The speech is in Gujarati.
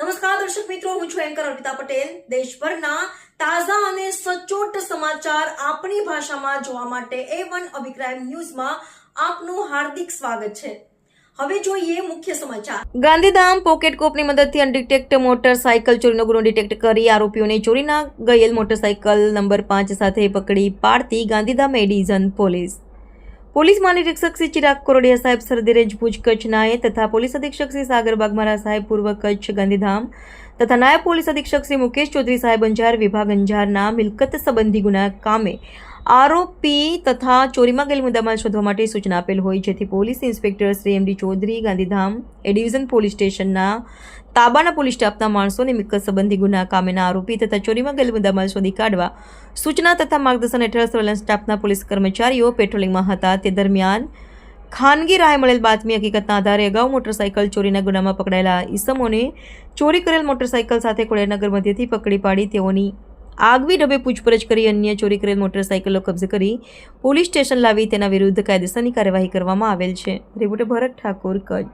નમસ્કાર, દર્શક મિત્રો, હું છું એન્કર અર્પિતા પટેલ. દેશભરના તાજા અને સચોટ સમાચાર આપણી ભાષામાં જોવા માટે એ વન અભિપ્રાય ન્યૂઝમાં આપનું હાર્દિક સ્વાગત છે. હવે જોઈએ મુખ્ય સમાચાર. ગાંધીધામ પોકેટ કોપની મદદથી અનડિટેક્ટ મોટરસાઇકલ ચોરીનો ગુનો ડિટેક્ટ કરી આરોપીઓને ચોરીના ગયેલ મોટરસાયકલ નંબર પાંચ સાથે પકડી પાડતી Gandhidham A division police. Police મહાનિરીક્ષક Shri Chirag Kordia સાહેબ સરદેરે ભુજ કચ્છ નાયબ તથા પોલીસ અધિક્ષક શ્રી સાગર બાગમારા સાહેબ પૂર્વ કચ્છ ગાંધીધામ તથા નાયબ પોલીસ અધિક્ષક શ્રી મુકેશ ચૌધરી સાહેબ અંજાર વિભાગ અંજારના મિલકત સંબંધી ગુના કામે આરોપી તથા ચોરીમાં ગયેલ મુદ્દામાલ શોધવા માટે સૂચના આપેલ હોય, જેથી police inspector Shri MD Chaudhary, Gandhidham A division police સ્ટેશનના તાબાના પોલીસ સ્ટાફના માણસોને મિલકત સંબંધી ગુના કામેના આરોપી તથા ચોરીમાં ગયેલ મુદ્દામાલ શોધી કાઢવા સૂચના તથા માર્ગદર્શન હેઠળ સર્વેલન્સ સ્ટાફના પોલીસ કર્મચારીઓ પેટ્રોલિંગમાં હતા. તે દરમિયાન ખાનગી રાહે મળેલ બાતમી હકીકતના આધારે અગાઉ મોટરસાયકલ ચોરીના ગુનામાં પકડાયેલા ઈસમોને ચોરી કરેલ મોટરસાયકલ સાથે ખોડિયારનગર મધ્યથી પકડી પાડી તેઓની આગવી ડબે પૂછપરછ કરી અન્ય ચોરી કરેલ મોટરસાયકલો કબજે કરી પોલીસ સ્ટેશન લાવી તેના વિરુદ્ધ કાયદેસરની કાર્યવાહી કરવામાં આવેલ છે. રિપોર્ટર ભરત ઠાકોર કચ્છ.